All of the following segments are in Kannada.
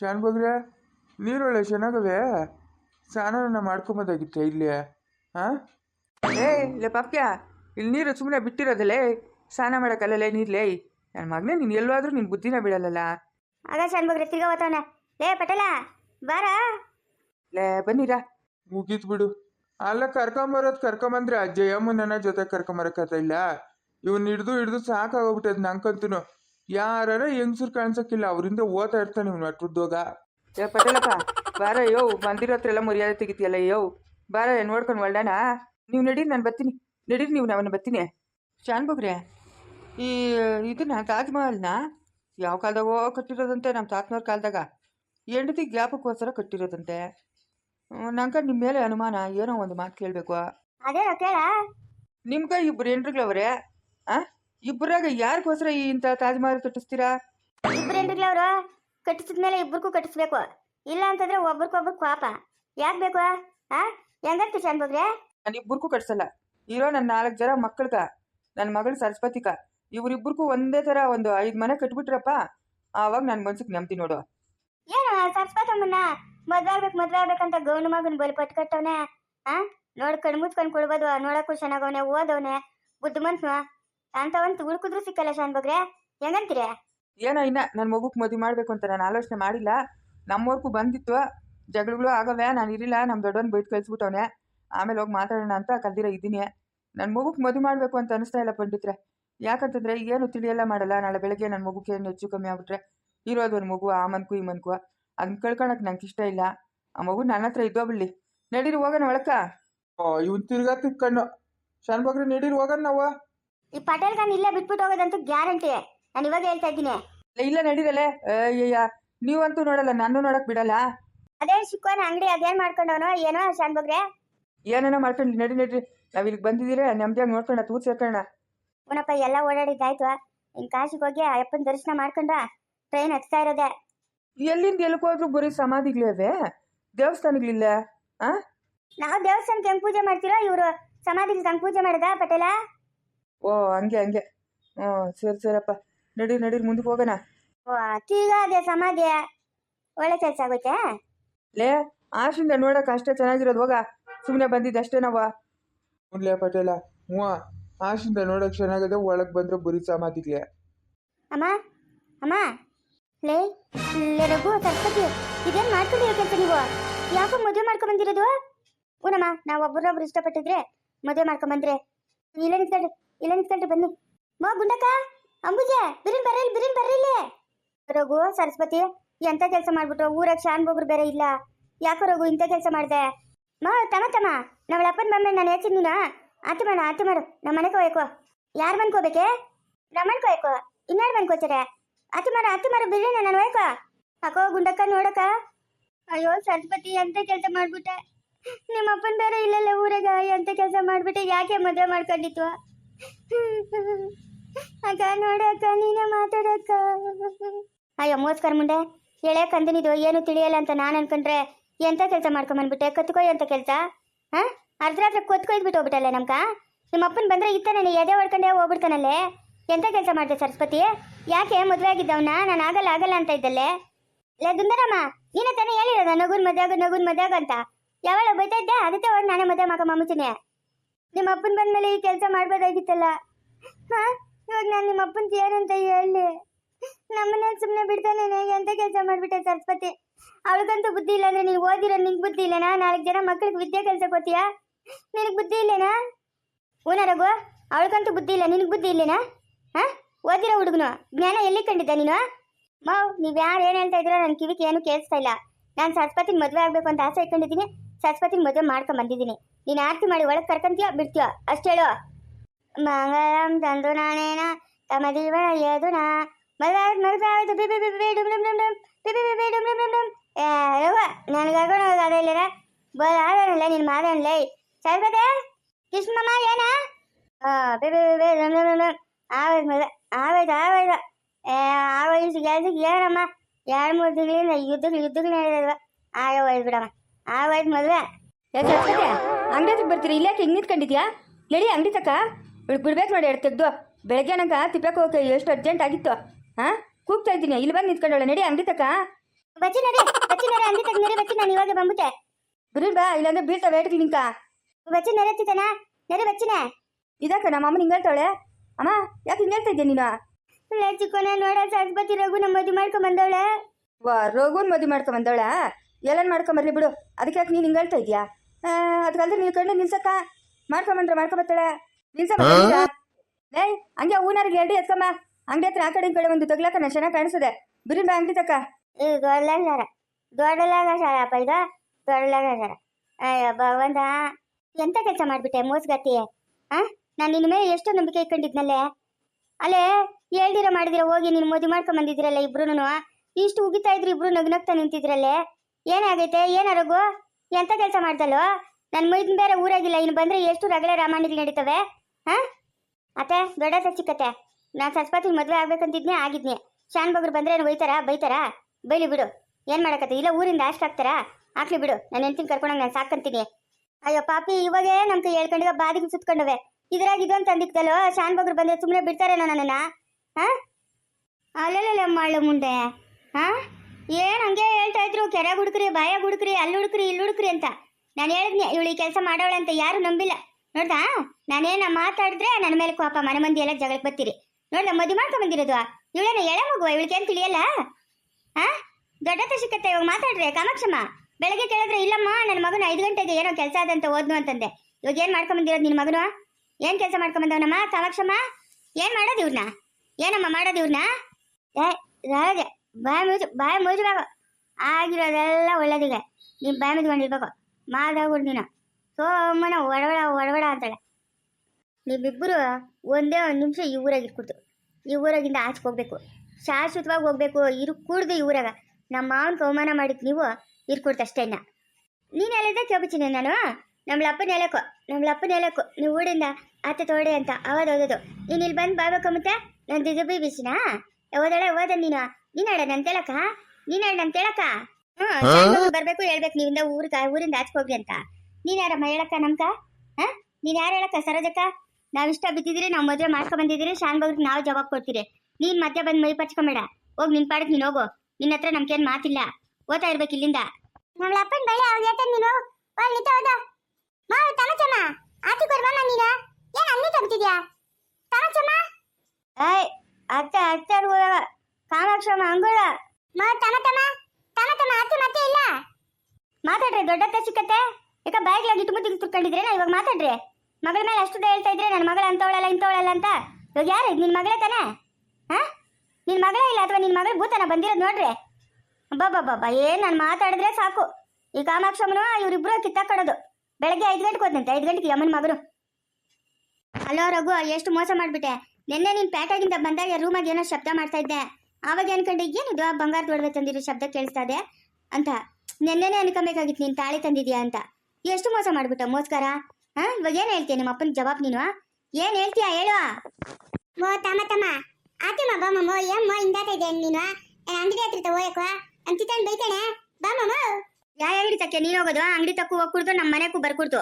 ಶಾನ್ ನೀರು ನೀರೊಳ್ಳೆ ಚೆನ್ನಾಗವೆ ಸ್ನಾನನ ಮಾಡ್ಕೊಂಬೋದಾಗಿತ್ತೆ ಇಲ್ಲಿ? ಹಾಂ ಏಯ್ ಲೇ ಪಾಪ್ಯ ಇಲ್ಲಿ ನೀರು ಸುಮ್ಮನೆ ಬಿಟ್ಟಿರೋದಲ್ಲೇ? ಸ್ನಾನ ಮಾಡೋಕ್ಕಲ್ಲೇ ನೀರ್ಲೇ? ನನ್ನ ಮಗನೇ ನೀನು ಎಲ್ಲಾದರೂ ನಿನ್ನ ಬುದ್ಧಿನ ಬಿಡಲ್ಲಲ್ಲ? ಅದ ಶಾನ್ಭೋಗ್ರೆ ತಿರ್ಗಾ ಓದ್ತಾವನ ಲೇ ಪಟೇಲ ಬಾರ? ಲೇ ಬನ್ನಿರಾ ಮುಗೀತು ಬಿಡು. ಅಲ್ಲ ಕರ್ಕೊಂಬರೋದು ಕರ್ಕೊಂಬಂದ್ರೆ ಆ ಜಯಮ್ಮನ ಜೊತೆ ಕರ್ಕೊಂಬರಕತ್ತ ಇಲ್ಲ? ಇವನ್ ಹಿಡ್ದು ಹಿಡ್ದು ಸಾಕಾಗೋಗ್ಬಿಟ್ಟದ್ ನಂಗಂತೂ ಯಾರ ಹೆಂಗಸರು ಕಾಣಿಸಕ್ಕಿಲ್ಲ ಅವರಿಂದ ಓದ್ತಾ ಇರ್ತಾನೆ ಇವ್ನು ಅಟ್ರದ್ದೋಗ ಏ ಪಟೇಲಪ್ಪ ಬಾರ ಯೋ ಬಂದಿರೋ ಹತ್ರ ಎಲ್ಲ ಮರ್ಯಾದೆ ತೆಗಿತೀಯಲ್ಲ ಯೋ. ಬಾರ ನೋಡ್ಕೊಂಡು ಒಳ್ಳಣ ನೀವು ನಡೀರಿ ನಾನು ಬರ್ತೀನಿ. ನಡೀರಿ ನೀವು ನಾನು ಬರ್ತೀನಿ. ಶಾನ್ ಬಗ್ರೆ ಈ ಇದನ್ನ ತಾಜ್ ಮಹಲ್ನ ಯಾವ ಕಾಲದಾಗೋ ಕಟ್ಟಿರೋದಂತೆ ನಮ್ಮ ತಾತನವ್ರ ಕಾಲದಾಗ. ಹೆಂಡತಿ ಜ್ಞಾಪಕ್ಕೋಸ್ಕರ ಕಟ್ಟಿರೋದಂತೆ. ನಂಗೆ ನಿಮ್ಮ ಮೇಲೆ ಅನುಮಾನ ಏನೋ ಒಂದು ಮಾತು ಕೇಳಬೇಕು. ಅದೇನೋ ಕೇಳ. ನಿಮ್ಗೆ ಇಬ್ರು ಹೆಂಡ್ರುಗಳವ್ರೆ? ಆ? ಇಬ್ಬರಾಗ ಯಾರಿಗೋಸ್ಕರ ಈ ಇಂತ ತಾಜ್ ಮಹಲ್ ಕಟ್ಟಿಸ್ತೀರಾ ಇಬ್ರು ಹೆಂಡ್ರಿಗ್ಲ ಅವರು ಕಟ್ಟಿಸಿದ್ಮೇಲೆ ಇಬ್ಬರಿಗೂ ಕಟ್ಟಿಸ್ಬೇಕು. ಇಲ್ಲ ಅಂತಂದ್ರೆ ಒಬ್ರಿಗೊಬ್ರು ಪಾಪ. ಯಾಕೆ ಬೇಕು ಆ? ಹೆಂಗಂತ ಶಾನ್ಭೋಗ್ರೆ ನಾನು ಇಬ್ಬರಿಗೂ ಕಟ್ಸಲ್ಲ. ಇರೋ ನನ್ನ ನಾಲ್ಕು ಜನ ಮಕ್ಕಳ್ಗ ನನ್ನ ಮಗಳು ಸರಸ್ವತಿಕ. ಇವ್ರಿಬ್ರಿಗೂ ಒಂದೇ ತರ ಒಂದು ಐದು ಮನೆ ಕಟ್ಬಿಟ್ರಪ್ಪ. ಆವಾಗ ನನ್ನ ಮನ್ಸಿಗೆ ನೆಮ್ಮದಿ ನೋಡು. ಏನು ಸರಸ್ವತಮ್ಮನ್ನ ಮದ್ವೆ ಆಗ್ಬೇಕು ಮದ್ವೆ ಆಗ್ಬೇಕಂತ ಗೌಂಡು ಮಗನ್ ಬಲಿ ಪಟ್ಟು ಕಟ್ಟವನೆ? ಆ? ನೋಡ್ ಕಣ್ ಮುಚ್ಕೊಂಡ್ ಕೊಡ್ಬೋದು ನೋಡಕ್ಕೂ ಚೆನ್ನಾಗವನೆ ಓದವನೆ ಬುದ್ಧಿಮಂತನು. ಅಂತವಂತ ಹುಡುಕಿದ್ರು ಸಿಕ್ಕಲ್ಲ ಶಾನ್ಭೋಗ್ರೆ ಹೆಂಗಂತೀರಿ ಏನೋ ಇನ್ನ ನನ್ ಮಗುಕ್ ಮದುವೆ ಮಾಡಬೇಕು ಅಂತ ನಾನು ಆಲೋಚನೆ ಮಾಡಿಲ್ಲ. ನಮ್ಮವ್ರಿಗೂ ಬಂದಿತ್ತು. ಜಗಳಗಳು ಆಗವೆ ನಾನು ಇರಿಲ್ಲ ನಮ್ಮ ದೊಡ್ಡವನ್ ಬೈದು ಕಳಿಸ್ಬಿಟ್ಟವನೆ. ಆಮೇಲೆ ಹೋಗಿ ಮಾತಾಡೋಣ ಅಂತ ಕಲ್ದಿರ ಇದೀನಿ ನನ್ನ ಮಗುಕ್ ಮದುವೆ ಮಾಡಬೇಕು ಅಂತ ಅನಿಸ್ತಾ ಇಲ್ಲ ಪಂಡಿತ್ರೆ. ಯಾಕಂತಂದ್ರೆ ಏನು ತಿಳಿಯಲ್ಲ ಮಾಡಲ್ಲ. ನಾಳೆ ಬೆಳಗ್ಗೆ ನನ್ನ ಮಗುಕ್ಕೆ ಏನು ಹೆಚ್ಚು ಕಮ್ಮಿ ಆಗ್ಬಿಟ್ರೆ ಇರೋದು ಒಂದ್ ಮಗು ಆ ಮನ್ಕು ಈ ಮನ್ಕು. ಅದನ್ನ ಕಳ್ಕೊಳಕ್ ನಂಗೆ ಇಷ್ಟ ಇಲ್ಲ. ಆ ಮಗು ನನ್ನ ಹತ್ರ ಇದ್ದೋಗ್ಬಿಡ್ಲಿ ನಡೀರಿ ಹೋಗೋಣ ಒಳಕ್ಕ. ಓ ಇವನ್ ತಿರ್ಗಾ ತಿಕ್ಕಣ್ಣು ಶಾನ್ ಬಗ್ರೆ ನಡೀರಿ ಹೋಗೋಣ ನಾವು. ಈ ಪಟೇಲ್ ಖಾನ್ ಇಲ್ಲೇ ಬಿಟ್ಬಿಟ್ಟು ಹೋಗೋದಂತೂ ಗ್ಯಾರಂಟಿ. ನಾನು ಇವಾಗ ಹೇಳ್ತಾ ಇದ್ದೀನಿ. ಇಲ್ಲ, ನಡೀರಲ್ಲೇ. ಅಯ್ಯಯ್ಯ ನೀವಂತೂ ನೋಡಲ್ಲ ನಾನು ನೋಡಕ್ ಬಿಡಲ್ಲ? ಅದೇ ಚಿಕ್ಕವನ ಅಂಗಡಿ ಅದೇನ್ ಮಾಡ್ಕೊಂಡವನು ಏನೋ ಶಾನ್ಭೋಗ್ರೆ ಏನೇನೋ ಮಾಡ್ಕೊಂಡು ನಡಿ ನಡಿ. ನಾವ್ ಇಲ್ಲಿಗೆ ಬಂದಿದ್ದೀರಿ? ನೆಮ್ಮದಿಯಾಗಿ ನೋಡ್ಕೊಂಡ ತೂರ್ ಸೇರ್ಕೊಳ್ಳೋಣ ಏನಪ್ಪ ಎಲ್ಲ ಓಡಾಡಿದ್ದಾಯ್ತು. ಇನ್ ಕಾಶಿಗೆ ಹೋಗಿ ಆ ಅಪ್ಪನ ದರ್ಶನ ಮಾಡ್ಕೊಂಡ ಟ್ರೈನ್ ಹತ್ತಾ ಇರೋದೆ. ಎಲ್ಲಿಂದ ಎಲ್ಲಿಗೆ ಹೋದ್ರು ಬರೀ ಸಮಾಧಿಗಳಿವೆ ದೇವಸ್ಥಾನಗಳಿಲ್ಲ ಆ? ನಾವು ದೇವಸ್ಥಾನಕ್ಕೆ ಹೆಂಗ್ ಪೂಜೆ ಮಾಡ್ತೀರೋ ಇವರು? ಸಮಾಧಿಗೆ ಹಂಗ್ ಪೂಜೆ ಮಾಡದ ಪಟೇಲ? ಓ ಹಂಗೆ ಹಂಗೆ. ಹ್ಞೂ ಸರಿ ಸರಪ್ಪ ನಡಿ ನಡೀರಿ ಮುಂದಕ್ಕೆ ಹೋಗೋಣ. ಓ ತೀಗ ಅದೇ ಸಮಾಧಿ. ಒಳ್ಳೆ ಕೆಲಸ ಆಗುತ್ತೆ? ಲೇ ಆಶಿಂದ ನೋಡಕ್ ಅಷ್ಟೇ ಚೆನ್ನಾಗಿರೋದು ಹೋಗ. ಸುಮ್ಮನೆ ಬಂದಿದ್ದು ಅಷ್ಟೇ ನಾವ. ಮುನ್ಲೆ ಪಟೇಲ ಹ್ಞೂ. ಆಶಿಂದ ನೋಡಕ್ ಚೆನ್ನಾಗಿದೆ ಒಳಗ್ ಬಂದ್ರೆ ಬರೀ ಸಮಾಧಿಗ್ಲೆ. ಅಮ್ಮ ಅಮ್ಮ. ಲೇ ಲೇ ರಘು ಸರಸ್ವತಿ ಇದೇನ್ ಮಾಡ್ಕೊಂಡಿರೋ ಕೆಲಸ ನೀವು? ಯಾಕೋ ಮದುವೆ ಮಾಡ್ಕೊ ಬಂದಿರೋದು? ಊನಮ್ಮ ನಾವು ಒಬ್ಬರೊಬ್ರು ಇಷ್ಟಪಟ್ಟಿದ್ರೆ ಮದುವೆ ಮಾಡ್ಕೊಂಡ್ ಬಂದ್ರೆ. ಇಲ್ಲ ನಿಂತ್ಕೊಳ್ರಿ ಇಲ್ಲ ನಿಂತ್ಕೊಂಡ್ರೆ ಬನ್ನಿ. ಮಾ, ಗುಂಡಕ್ಕ, ಅಂಬುಜೆ, ಬಿರಿನ್ ಬರ್ರಿ ಬಿರಿನ್ ಬರ್ರಿ ರಘು, ಸರಸ್ವತಿ, ಎಂತ ಕೆಲಸ ಮಾಡ್ಬಿಟ್ರು? ಊರಾಗ ಶಾನ್ ಬೋಗ್ರು ಬೇರೆ ಇಲ್ಲ. ಯಾಕೋ ರಘು ಇಂಥ ಕೆಲಸ ಮಾಡ್ದೆ? ಮಾ, ತಮ ತಮ್ಮ ನಾವಳ ಅಪ್ಪನ ಮಮ್ಮಿ ನಾನು ಹೇಳ್ತೀನಿ ನೀನು. ಆತಿ ಮಾಡು ಆತಿ ಮಾಡು. ನಮ್ಮ ಮನೆಗೆ ಹೋಯ್ಕೋ ಯಾರು ಬಂದ್ಕೋಬೇಕೆ ನಮ್ಮ ಕೋಯ್ಕೋ ಹೋಯ್ಕೋ ಇನ್ನಾರು ಮನ್ಕೋತಾರೆ ಆತಿ ಮಾಡು ಆತಿ ಮಾಡು ಬಿರಿನ ನಾನು ಹೋಯ್ಕೋ ಅಕೋ ಗುಂಡಕ್ಕ, ನೋಡಕ್ಕ. ಅಯ್ಯೋ, ಸರಸ್ವತಿ ಎಂತ ಕೆಲಸ ಮಾಡ್ಬಿಟ್ಟೆ? ನಿಮ್ಮ ಅಪ್ಪನ ಬೇರೆ ಇಲ್ಲಲ್ಲ ಊರಾಗ ಎಂತ ಕೆಲಸ ಮಾಡ್ಬಿಟ್ಟೆ ಯಾಕೆ ಮದುವೆ ಮಾಡ್ಕೊಂಡಿತ್ತು? ಅಕ್ಕ ನೋಡಕ್ಕ ನೀನೇ ಮಾತಾಡಕ್ಕ ಅಯ್ಯೋ ಮೋಸ್ಕರ್ ಮುಂಡೆ ಎಳೆ ಕಂದನಿದು, ಏನು ತಿಳಿಯಲ್ಲ ಅಂತ ನಾನು ಅನ್ಕೊಂಡ್ರೆ ಎಂತ ಕೆಲಸ ಮಾಡ್ಕೊಂಬಂದ್ಬಿಟ್ಟೆ ಕತ್ಕೊಯ್ ಅಂತ ಕೆಲಸ? ಹಾ? ಅರ್ಧರಾತ್ರಿ ಕೊತ್ಕೊಯ್ದ್ಬಿಟ್ಟು ಹೋಗ್ಬಿಟ್ಟಲ್ಲ ನಮ್ಕ ನಿಮ್ಮ ಅಪ್ಪನ ಬಂದ್ರೆ ನಾನು ಎದೆ ಹೊಡ್ಕೊಂಡೇ ಹೋಗ್ಬಿಡ್ತಾನಲ್ಲೇ? ಎಂತ ಕೆಲಸ ಮಾಡಿದೆ ಸರಸ್ವತಿ? ಯಾಕೆ ಮದುವೆ ಆಗಿದ್ದವನ? ನಾನು ಆಗಲ್ಲ ಆಗಲ್ಲ ಅಂತ ಇದ್ದಲ್ಲೇ? ಲೇ ದುಂದರಮ್ಮ, ನೀನೇ ತಾನೇ ಹೇಳಿರೋದ ನಗುನ್ ಮದ್ವೆ ಆಗು, ನಗುನ್ ಮದ್ವೆ ಅಂತ? ಯಾವಾಗ ಬೈತಾ ಇದ್ದೆ? ಅದಕ್ಕೆ ಹೋಗಿ ನಾನೇ ಮದುವೆ ಮಾಕ ಮಾಮುಚಿನಿ ನಿಮ್ಮ ಅಪ್ಪನ ಬಂದ್ಮೇಲೆ ಈ ಕೆಲಸ ಮಾಡ್ಬೋದಾಗಿತ್ತಲ್ಲ? ಹಾ? ಇವಾಗ ನಾನು ನಿಮ್ಮಪ್ಪನ ಅಪ್ಪನ ಏನಂತ ಹೇಳಿ ನಮ್ಮನ್ನ ಸುಮ್ಮನೆ ಬಿಡ್ತಾನೆ ಅಂತ ಕೆಲಸ ಮಾಡ್ಬಿಟ್ಟೆ ಸರಸ್ವತಿ. ಅವಳಿಗಂತೂ ಬುದ್ಧಿ ಇಲ್ಲ ಅಂದ್ರೆ ನೀನು ಓದಿರೋ ನಿಂಗೆ ಬುದ್ಧಿ ಇಲ್ಲನಾ? ನಾಲ್ಕು ಜನ ಮಕ್ಳಿಗೆ ವಿದ್ಯೆ ಕೆಲಸ ಕೊತ್ತೀಯಾ ನಿನಗೆ ಬುದ್ಧಿ ಇಲ್ಲೇನಾ? ಊನ ರಘು ಅವಳಿಗಂತೂ ಬುದ್ಧಿ ಇಲ್ಲ, ನಿನಗೆ ಬುದ್ಧಿ ಇಲ್ಲೇನಾ? ಹಾ? ಓದಿರೋ ಹುಡುಗನು, ಜ್ಞಾನ ಎಲ್ಲಿ ಕಂಡಿದ್ದ ನೀನು? ಮಾವ್ ನೀವು ಯಾರು ಏನು ಹೇಳ್ತಾ ಇದ್ದೀರೋ ನನ್ನ ಕಿವಿಗೆ ಏನು ಕೇಳಿಸ್ತಾ ಇಲ್ಲ. ನಾನು ಸರಸ್ವತಿನ ಮದುವೆ ಆಗಬೇಕು ಅಂತ ಆಸೆ ಇಟ್ಕೊಂಡಿದ್ದೀನಿ. ಸರಸ್ವತಿನ ಮದುವೆ ಮಾಡ್ಕೊಂಡ್ ಬಂದಿದ್ದೀನಿ. ನೀನು ಆರತಿ ಮಾಡಿ ಒಳಗೆ ಕರ್ಕೊಂತೀಯ ಬಿಡ್ತೀಯ ಅಷ್ಟು ಹೇಳು ಮಂಗಳಂ ತಂದು ನಾನೇನ ತಮ್ಮ ಜೀವನ ಯದುನ ಮದುವೆ ಆಯ್ತು ಬಿ ಬಿ ಬಿ ಬಿ ಡುಮ್ ಡುಮ್ ಡುಮ್ ಬಿ ಬಿ ಬಿ ಬಿ ಡುಮ್ ಡುಮ್ ಡುಮ್ ಡುಮ್ ಏ ನನಗೆ ಅದೇ ಇಲ್ಲರ ಬೋಲ್ ಆಡೋಣಲ್ಲ ನೀನು ಮಾತಾಡಲೇ ಸರ್ಗದೆ ಕೃಷ್ಣಮ್ಮ ಏನ ಆ ಬಿ ಬಿ ಬಿ ಬಿ ಡುಮ್ ಡುಮ್ ಡುಮ್ ಡುಮ್ ಆಗೋಯ್ತು ಮದುವೆ ಆಗೋಯ್ತು ಆಗೋಯ್ತು ಏ ಆಗೋಯ್ತು ಕೆಲ್ಸಕ್ಕೆ ಏನಮ್ಮ ಎರಡು ಮೂರು ತಿಂಗಳಿಂದ ಯುದ್ಧಗಳು ಯುದ್ಧಗಳು ಆಗೋಯ್ತು ಬಿಡಮ್ಮ ಆಗೋಯ್ತು ಮದುವೆ ಯಾಕೆ ಅಂಗಡಿ ಹತ್ರ ಬರ್ತೀರಿ? ಯಾಕೆ ಹಿಂಗೆ ನಿಂತ್ಕೊಂಡಿದ್ಯಾ? ನಡಿ ಅಂಗಡಿ ತಕ ಬಿಡ್ಬೇಕು ನೋಡಿ ಎರಡು ತೆಗ್ದು. ಬೆಳಗ್ಗೆ ನಂಗೆ ತಿಪ್ಪಕ್ಕೆ ಹೋಗಕ್ಕೆ ಎಷ್ಟು ಅರ್ಜೆಂಟ್ ಆಗಿತ್ತು. ಹಾಂ ಕೂಗ್ತಾ ಇದ್ದೀನಿ. ಇಲ್ಲಿ ಬಂದು ನಿಂತ್ಕೊಂಡೋಳೆ ನಡಿ ಅಂಗಡಿ ತಕ್ಕ. ಬಚ್ಚಿ ನಡಿ ಬಚ್ಚಿ ನಡಿ ಅಂಗಡಿ ತಗ ನಡಿ ಬಚ್ಚಿ. ನಾನು ಇವಾಗ ಬಂದ್ಬಿಟ್ಟೆ. ಗುರು ಬಾ ಇಲ್ಲಾಂದ್ರೆ ಬೀಳ್ತಾ ವೇಟ್ಗೆ ನಿಂಕ. ಬಚ್ಚಿ ನಡೆ ಚಿತನ ನಡೆ ಬಚ್ಚಿನ. ಇದಕ್ಕ ನಮ್ಮ ಅಮ್ಮನ ಹಿಂಗೆ ಹೇಳ್ತಾಳೆ ಅಮ್ಮ ಯಾಕೆ ಹಿಂಗೆ ಹೇಳ್ತಾ ಇದ್ದೆ ನೀನು? ಚಿಕ್ಕೋನ ನೋಡ ಸರಸ್ವತಿ ರಘು ನಮ್ಮ ಮದುವೆ ಮಾಡ್ಕೊಂಡ್ ಬಂದವಳೆ. ವಾ ರೋಗುನ್ ಮದುವೆ ಮಾಡ್ಕೊಂಡ್ ಬಂದವಳ? ಎಲ್ಲನ್ ಮಾಡ್ಕೊಂಬರ್ಲಿ ಬಿಡು. ಅದಕ್ಕೆ ಯಾಕೆ ನೀನು ಹಿಂಗೆ ಹೇಳ್ತಾ ಇದೀಯಾ? ಅದಕ್ಕಲ್ದ್ರೆ ನೀವು ಕಣ್ಣು ನಿಲ್ಸಕ್ಕ. ಮಾಡ್ಕೊಂಬಂದ್ರೆ ಮಾಡ್ಕೊಬತ್ತಳೆ ನಿಲ್ಸ. ಏಯ್ ಹಂಗೆ ಹೂನಾರಿಗೆ ಎರಡು ಎತ್ಕಮ್ಮ. ಅಂಗಡಿ ಹತ್ರ ಆ ಕಡೆ ಈ ಕಡೆ ಒಂದು ತಗ್ಲಾಕ ನಾ ಚೆನ್ನಾಗಿ ಕಾಣಿಸ್ತದೆ ಬಿರಿ ಬಾ ಅಂಗಡಿ ತಕ್ಕ. ಈ ದೊಡ್ಡಲಾಗ ಸರ ದೊಡ್ಡಲಾಗ ಸರಪ್ಪ ಇದು. ದೊಡ್ಡಲಾಗ ಸರ ಅಯ್ಯ ಭಗವಂತ ಎಂತ ಕೆಲಸ ಮಾಡ್ಬಿಟ್ಟೆ ಮೋಸ್ಗತಿ? ಆ? ನಾನು ನಿನ್ನ ಮೇಲೆ ಎಷ್ಟೋ ನಂಬಿಕೆ ಇಟ್ಕೊಂಡಿದ್ನಲ್ಲೇ. ಅಲ್ಲೇ ಹೇಳ್ದಿರ ಮಾಡಿದಿರ ಹೋಗಿ ನೀನು ಮದುವೆ ಮಾಡ್ಕೊಂಡ್ ಬಂದಿದ್ರಲ್ಲ ಇಬ್ರು ಇಷ್ಟು ಉಗಿತಾ ಇದ್ರು ಇಬ್ರು ನಗ್ನಗ್ತಾ ನಿಂತಿದ್ರಲ್ಲೇ. ಏನಾಗೈತೆ? ಏನಾರಗು ಎಂತ ಕೆಲಸ ಮಾಡ್ದಲ್ಲೋ? ನನ್ನ ಮೈದಿನ ಬೇರೆ ಊರಾಗಿಲ್ಲ, ಇನ್ನು ಬಂದ್ರೆ ಎಷ್ಟು ರಗಳೆ ರಾಮಾಯಣಗಳು ನಡೀತವೆ? ಹಾ? ಅತ್ತೆ, ದೊಡ್ಡ ಚಿಕ್ಕತ್ತೆ ನಾನು ಸರಸ್ವತಿ ಮದುವೆ ಆಗ್ಬೇಕಂತಿದ್ನೆ, ಆಗಿದ್ನೆ. ಶಾನ್ ಬಗ್ರು ಬಂದ್ರೆ ಏನು ಬೈತಾರ ಬೈತಾರಾ? ಬೈಲಿ ಬಿಡು. ಏನ್ ಮಾಡಕತ್ತೆ? ಇಲ್ಲ ಊರಿಂದ ಅಷ್ಟು ಹಾಕ್ತಾರಾ? ಹಾಕ್ಲಿ ಬಿಡು. ನಾನು ಹೆಂಡ್ತಿನ ಕರ್ಕೊಂಡೋಗಿ ನಾನು ಸಾಕಂತೀನಿ. ಅಯ್ಯೋ ಪಾಪಿ, ಇವಾಗೇ ನಮ್ ಕೈ ಹೇಳ್ಕೊಂಡಿಗ ಬಾದಿಗೆ ಸುತ್ಕೊಂಡವೆ. ಇದ್ರಾಗ ಇದೊಂದು ತಂದಿಕ್ತಲ್ಲೋ ಶಾನ್ ಬಗ್ರು ಬಂದ್ರೆ ಸುಮ್ಮನೆ ಬಿಡ್ತಾರೇನೋ ನನ್ನನ್ನ? ಹಾ? ಅಲ್ಲಲ್ಲ ಮಾಳು ಮುಂದೆ. ಹಾ? ಏನ್ ಹಂಗೆ ಹೇಳ್ತಾ ಇದ್ರು? ಕೆರೆ ಹುಡುಕ್ರಿ ಬಾಯ ಹುಡುಕ್ರಿ, ಅಲ್ಲಿ ಹುಡುಕ್ರಿ, ಇಲ್ಲಿ ಹುಡುಕ್ರಿ ಅಂತ. ನಾನು ಹೇಳಿದ್ನೆ, ಇವಳು ಈ ಕೆಲಸ ಮಾಡೋಳೆ ಅಂತ ಯಾರು ನಂಬಿಲ್ಲ. ನೋಡ್ದಾ? ನಾನೇನ ಮಾತಾಡಿದ್ರೆ ನನ್ನ ಮೇಲೆ ಕೋಪ ಮನೆ ಮಂದಿ ಎಲ್ಲ ಜಗಳಕ್ಕೆ ಬರ್ತೀರಿ ನೋಡ್ದ, ಮದುವೆ ಮಾಡ್ಕೊಂಡ್ ಬಂದಿರೋದು ಇವಳೇನ ಎಳೆ ಮಗುವ ಇವಳಿಗೆ ಏನು ತಿಳಿಯಲ್ಲ? ಹಾ ದೊಡ್ಡತ ಸಿಕ್ಕತ್ತೆ ಇವಾಗ ಮಾತಾಡ್ರೆ, ಕಾಮಾಕ್ಷಮ್ಮ? ಬೆಳಗ್ಗೆ ಕೇಳಿದ್ರೆ, ಇಲ್ಲಮ್ಮ, ನನ್ನ ಮಗನ ಐದು ಗಂಟೆಗೆ ಏನೋ ಕೆಲಸ ಆದಂತ ಓದ್ನು ಅಂತಂದೆ. ಇವಾಗ ಏನು ಮಾಡ್ಕೊಂಬಂದಿರೋದು ನಿನ್ನ ಮಗನು? ಏನು ಕೆಲಸ ಮಾಡ್ಕೊಂಡ್ ಬಂದವನಮ್ಮ ಕಾಮಾಕ್ಷಮ್ಮ? ಏನು ಮಾಡೋದು ಇವ್ರನ್ನ ಏನಮ್ಮ ಮಾಡೋದು ಇವ್ರನ್ನ ರಾಜ ಬಾಯ್ ಮುಜು ಬಾಯ್ ಮುಚ್ಚಬೇಕು ಆಗಿರೋದೆಲ್ಲ ಒಳ್ಳೇದಿದೆ. ನೀನು ಬಾಯ್ ಮುಚ್ಕೊಂಡಿರ್ಬೇಕು. ಮಾತಾಡ್ಬಿಡು ನೀನು. ಸೋಮನ ಒಡವಡ ಒಡವಡ ಅಂತಾಳೆ. ನೀವಿಬ್ಬರು ಒಂದೇ ಒಂದು ನಿಮಿಷ ಈ ಊರಾಗ ಇರ್ಕೊಡ್ತು. ಈ ಊರಾಗಿಂದ ಆಚೆಗೆ ಹೋಗ್ಬೇಕು. ಶಾಶ್ವತವಾಗಿ ಹೋಗ್ಬೇಕು. ಇರು, ಕೂಡ್ದು ಈ ಊರಾಗ. ನಮ್ಮ ಮಾವನ ಅವಮಾನ ಮಾಡಿದ್ ನೀವು ಇರ್ಕೊಡ್ತು ಇನ್ನ. ನೀನು ಹೇಳಿದ್ದೆ ಕೇಳ್ಬಿಚ್ಚಿನಿ ನಾನು? ನಮ್ಮ ಅಪ್ಪನ ಹೇಳಕ್ಕೋ ನಮ್ಮ ಹೇಳಕ್ಕೋ ನೀವು ಊರಿಂದ ಅತ್ತೆ ತೋಡೆ ಅಂತ ಅವಾದ ಹೋದದು ನೀನು ಇಲ್ಲಿ ಬಂದು ಬಾಬೇಕು ನಾನು ದಿಜಬಿ ಬಿಸಿನಾ? ಓದಳೆ ಓದ ನೀನು? ನೀನು ಹೇಳ ನನ್ ತೇಳಕ ನೀನು ಹೇಳ ನಾನು ತೇಳಕ ಬರ್ಬೇಕು ಹೇಳ್ಬೇಕು ನೀವಿಂದ ಊರಿಗೆ ಊರಿಂದ ಆಚೆಗೆ ಹೋಗ್ರಿ ಅಂತ. ನೀನ್ ಯಾರಮ್ಮ ಹೇಳಕ್ಕ ನಮ್ಕ? ಹಾ? ನೀನ್ ಯಾರು ಹೇಳಕ್ಕ ಸರೋಜಕ್ಕ? ನಾವ್ ಇಷ್ಟ ಬಿದ್ದಿದ್ರಿ ನಾವ್ ಮದ್ವೆ ಮಾಡ್ಕೊಂಡ್ ಬಂದಿದ್ದೀರಿ ಶಾನ್ ಬಗ್ರಿಗೆ ನಾವು ಜವಾಬ್ ಕೊಡ್ತೀರಿ. ನೀನ್ ಮಧ್ಯ ಬಂದ್ ಮೈ ಪಚ್ಕೊಂಬೇಡ. ಹೋಗ್ ನಿನ್ ಪಾಡಕ್ ನೀನ್ ಹೋಗು. ನಿನ್ನ ಹತ್ರ ನಮ್ಗೇನ್ ಮಾತಿಲ್ಲ. ಓದ್ತಾ ಇರ್ಬೇಕು ಇಲ್ಲಿಂದ. ನಮ್ಮ ಅಪ್ಪನ ಬಳಿ ಹೇಳ್ತಾನೆ ನೀನು. ಒಳ್ ನಿಂತ ಹೋದ ಮಾವ ತಮಚಮ್ಮ. ಆತಿ ಕೊಡ್ಬಮ್ಮ ನೀನು. ಏನ್ ಅಲ್ಲಿ ತಗ್ತಿದ್ಯಾ ತಮಚಮ್ಮ. ಏಯ್ ಅತ್ತೆ ಅತ್ತೆ ಅನ್ಬೋದಾಗ ಕಾಮಾಕ್ಷಮ್ಮ ಅಂಗುಳ. ಮಾ ತಮ ತಮ ತಮ ತಮ ಆತಿ ಮತ್ತೆ ಇಲ್ಲ. ಮಾತಾಡ್ರಿ ದೊಡ್ಡತ್ತೆ ಸಿಕ್ಕತ್ತೆ ಯಾಕ ಬ್ಯಾಗ್ಲಾಗಿ ತುಂಬ ತಿಂಗ್ ತುರ್ಕೊಂಡಿದ್ರೆ ನಾ ಇವಾಗ ಮಾತಾಡ್ರಿ. ಮಗಳ ಮೇಲೆ ಅಷ್ಟು ಹೇಳ್ತಾ ಇದ್ರೆ ನನ್ನ ಮಗಳ ಅಂತವಳಲ್ಲ ಇಂಥವಳಲ್ಲ ಅಂತ. ಇವಾಗ ಯಾರು ನಿನ್ನ ಮಗಳೇ ತಾನೆ? ಹಾ? ನಿನ್ನ ಮಗಳೇ ಇಲ್ಲ ಅಥವಾ ನಿನ್ನ ಮಗಳ ಭೂತನ ಬಂದಿರೋದು ನೋಡ್ರಿ. ಬಾಬಾ ಏನ್ ನಾನು ಮಾತಾಡಿದ್ರೆ ಸಾಕು. ಈ ಕಾಮಾಕ್ಷಮ್ಮನು ಇವ್ರಿಬ್ರು ಕಿತ್ತಾಕೊಡೋದು ಬೆಳಗ್ಗೆ ಐದು ಗಂಟೆಗೆ ಹೋದಂತೆ ಐದು ಗಂಟೆಗೆ ಯಮ್ಮನ ಮಗರು. ಹಲೋ ರಘು ಎಷ್ಟು ಮೋಸ ಮಾಡ್ಬಿಟ್ಟೆ. ನಿನ್ನೆ ನೀನ್ ಪ್ಯಾಟಾಗಿಂದ ಬಂದಾಗ ರೂಮಾಗ ಏನೋ ಶಬ್ದ ಮಾಡ್ತಾ ಇದ್ದೆ. ಆವಾಗ ಅನ್ಕೊಂಡೆ ಏನಿದು ಬಂಗಾರದ ಒಡವೆ ತಂದಿರೋ ಶಬ್ದ ಕೇಳಿಸ್ತಾ ಇದೆ? ಅಂತ ನಿನ್ನೆನೆ ಅನ್ಕೊಬೇಕಾಗಿತ್ತು ನೀನ್ ತಾಳಿ ತಂದಿದ್ಯಾ? ಅಂತ. ಎಷ್ಟು ಮೋಸ ಮಾಡ್ಬಿಟ್ಟ ಮೋಸ್ಕರ? ಹಾ ಇವಾಗ ಏನ್ ಹೇಳ್ತೀಯ ನಿಮ್ಮ ಅಪ್ಪನ ಜವಾಬ್ ನೀನು? ಏನ್ ಹೇಳ್ತೀಯ ಹೇಳುವ ಮೋ ತಮ್ಮ ತಮ್ಮ. ಆತಮ್ಮ ಬಾ ಮಮ್ಮ ಏಮ್ಮ ಹಿಂಗಾತ ಇದೆ ನೀನು? ಅಂಗಡಿ ಹತ್ರ ತಗೋಯಕ್ವ ಅಂತ ತಂದು ಬೈತಾನೆ ಬಾ ಮಮ್ಮ ಯಾವ ಅಂಗಡಿ ತಕ್ಕೆ ನೀನ್ ಹೋಗೋದು? ಅಂಗಡಿ ತಕ್ಕು ಹೋಗ್ಕೊಡ್ತು ನಮ್ಮ ಮನೆಗೂ ಬರ್ಕೊಡ್ತು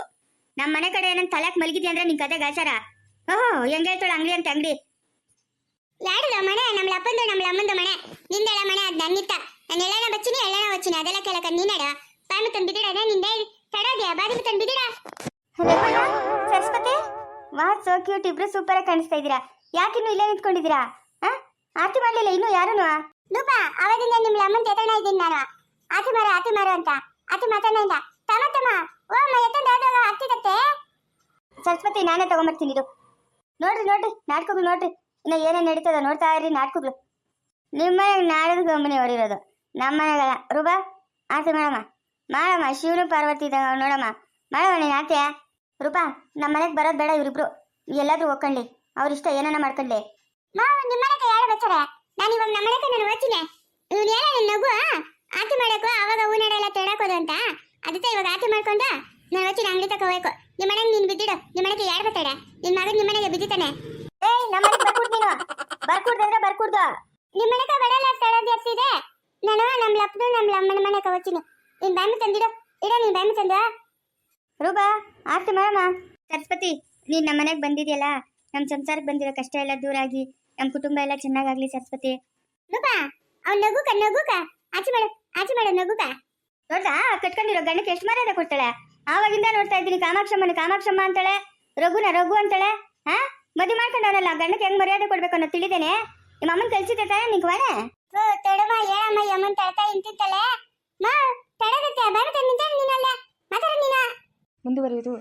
ನಮ್ಮ ಮನೆ ಕಡೆ ಏನಂತ ತಲೆಕ್ ಮಲಗಿದ್ಯಾ ಅಂದ್ರೆ ನಿನ್ ಕತೆ ಗಾಚಾರ ಓಹೋ ಹೆಂಗ್ ಹೇಳ್ತಾಳ ಅಂಗಡಿ ಅಂತ ಅಂಗಡಿ? ಯಾರ್ದು ಮನೆ ನಮ್ಮ ಅಪ್ಪಂದು ನಮ್ಮ ಅಮ್ಮಂದು ಮನೆ ನಿಂದೆಲ್ಲ ಮನೆ ಅದು ನನ್ನಿತ್ತ ನಾನು ಎಲ್ಲಾನ ಬಚ್ಚಿನಿ ಎಲ್ಲಾನ ಬಚ್ಚಿನಿ ಅದೆಲ್ಲ ಕೇಳಕ ನೀನಡ ಬಾಯಿ ತಂದು ಬಿಡಿಡ ನಿಂದೆ. ತಡದ್ಯಾ ಬಾಯಿ ತಂದು ಬಿಡಿಡ ಸರಸ್ವತಿ ವಾಹ್ ಸೋ ಕ್ಯೂಟ್ ಇಬ್ರು ಸೂಪರ್ ಆಗಿ ಕಾಣಿಸ್ತಾ ಇದ್ದೀರಾ. ಯಾಕಿನ್ನು ಇಲ್ಲೇ ನಿಂತ್ಕೊಂಡಿದ್ದೀರಾ? ಹಾ? ಆರತಿ ಮಾಡಲಿಲ್ಲ ಇನ್ನು ಯಾರೂನು? ರೂಪ ಅವಾಗಿಂದ ನಿಮ್ಮ ಅಮ್ಮನ ತೆತಣ ಇದ್ದೀನಿ ನಾನು. ಆತಿ ಮಾರು ಆತಿ ಮಾರು ಅಂತ. ಆತಿ ಮಾತಣ್ಣ ತಮ ತಮ ಓ ಅಮ್ಮ ಎತ್ತಂದ ಆದಾಗ ಹತ್ತಿದತ್ತೆ ಸರಸ್ವತಿ ನಾನೇ ತಗೊಂಬರ್ತೀನಿ ಇದು. ನೋಡ್ರಿ ನೋಡ್ರಿ ನಾಟಕಗಳು ನೋಡ್ರಿ. ಇನ್ನು ಏನೇ ನಡೀತದ ನೋಡ್ತಾ ಇರಿ ನಾಟಕಗಳು. ನಿಮ್ಮ ಮನೆಗೆ ನಾಡದ ಗಮನಿ ಹೊಡಿರೋದು. ನಮ್ಮ ಮನೆಗಲ್ಲ ರೂಬಾ, ಆಸೆ ಮಾಡಮ್ಮ. ಮಾಡಮ್ಮ, ಶಿವನು ಪಾರ್ವತಿ ಇದ್ದಂಗ ನೋಡಮ್ಮ. ಮಾಡಮ್ಮ, ನೀನು ಆಸೆಯ ರೂಪಾ ನಮ್ಮ ಮನೆಗೆ ಬರೋದ್ ಬೇಡ ಇವರಿಬ್ರು. ಎಲ್ಲಾದ್ರೂ ಹೋಗ್ಕೊಂಡ್ಲಿ. ಅವ್ರ ಇಷ್ಟ ಏನನ್ನ ಮಾಡ್ಕೊಂಡ್ಲಿ. ಮಾವ ನಿಮ್ಮ ಮನೆಗೆ ಯಾರು ಬರ್ತಾರೆ ನಾನು ಇವಾಗ ನಮ್ಮ ಮನೆಗೆ ನಾನು ಓದ್ತೀನಿ ಇವ್ನು ಏನ ನಿನ್ನ ನಗು ಆತಿ ಮಾಡಕ್ಕೋ ಅವಾಗ ಹೂ ನಡೆಯಲ್ಲ ತೇಡಕೋದು ಅಂತ? ಅದಕ್ಕೆ ಇವಾಗ ಆತಿ ಮಾಡ್ಕೊಂಡು ನಾನು ಓದ್ತೀನಿ ಅಂಗಡಿ ತಕ ನಿಮ್ಮ ಮನೆಗೆ ನೀನು ಬಿದ್ದಿಡು. ನಿಮ್ಮ ಮನೆಗೆ ಯಾರು ಬರ್ತಾಳೆ ನಿನ್ನ ಮಗ ನಿಮ್ಮ ಮನೆಗೆ ಬಿದ್ದಿತಾನೆ ಏಯ್ ನಮ್ಮ ಮನೆಗೆ ಬರ್ಕೊಡ್ ನೀನು. ಬರ್ಕೊಡ್ದು ಅಂದ್ರೆ ಬರ್ಕೊಡ್ದು. ನಿಮ್ಮ ಮನೆಗೆ ಬರಲ್ಲ ತಡೋದು ಇದೆ. ನಾನು ನಮ್ಮ ಲಪ್ಪದು ನಮ್ಮ ಅಮ್ಮನ ಮನೆ ಕವಚಿನಿ ನೀನ್ ಬ್ಯಾಮಿ ತಂದಿಡು ಇಡ. ನೀನ್ ಬ್ಯಾಮಿ ತಂದ ರೂಬಾ, ಆರ್ತಿ ಮಾಡಮ್ಮ ಸರಸ್ವತಿ, ನೀನ್ ನಮ್ಮ ಮನೆಗೆ ಬಂದಿದ್ಯಲ್ಲ? ನಮ್ಮ ಸಂಸಾರಕ್ಕೆ ಬಂದಿರೋ ಕಷ್ಟ ಎಲ್ಲ ದೂರ ಆಗಿ ನಮ್ಮ ಕುಟುಂಬ ಎಲ್ಲ ಚೆನ್ನಾಗಾಗ್ಲಿ ಸರಸ್ವತಿ. ರೂಬಾ ಅವ್ನು ನಗುಕ ನಗುಕ. ಆಚೆ ಮಾಡು, ಆಚೆ ಮಾಡ, ನಗುಕ. ನೋಡ್ದಾ, ಕಟ್ಕೊಂಡಿರೋ ಗಂಡಕ್ಕೆ ಎಷ್ಟು ಮರ್ಯಾದೆ ಕೊಡ್ತಾಳೆ? ಆವಾಗಿಂದ ನೋಡ್ತಾ ಇದ್ದೀನಿ, ಕಾಮಾಕ್ಷಮ್ಮನ, ಕಾಮಾಕ್ಷಮ್ಮ ಅಂತಾಳೆ, ರಘುನ ರಘು ಅಂತಾಳೆ, ಹಾ? ಮದುವೆ ಮಾಡ್ಕೊಂಡವನಲ್ಲ ಗಂಡಕ್ಕೆ ಹೆಂಗ್ ಮರ್ಯಾದೆ ಕೊಡ್ಬೇಕು ಅನ್ನೋ ತಿಳಿದೇನೆ? ನಿಮ್ಮ ಅಮ್ಮನ ಕಲ್ಸಿದ್ದೆ ತಾನೇ ನಿಂಗೆ ತಡಮ ಹೇಳಮ್ಮ ಈ ಅಮ್ಮನ್ ತಡ್ತಾ ಇಂತಿತ್ತಲೆ ಮಾ ತಡಗತ್ತೆ ಬರುತ್ತೆ ನಿಂತ ನೀನಲ್ಲ ಮಾತಾಡ ನೀನ. ಮುಂದುವರಿಯುವುದು.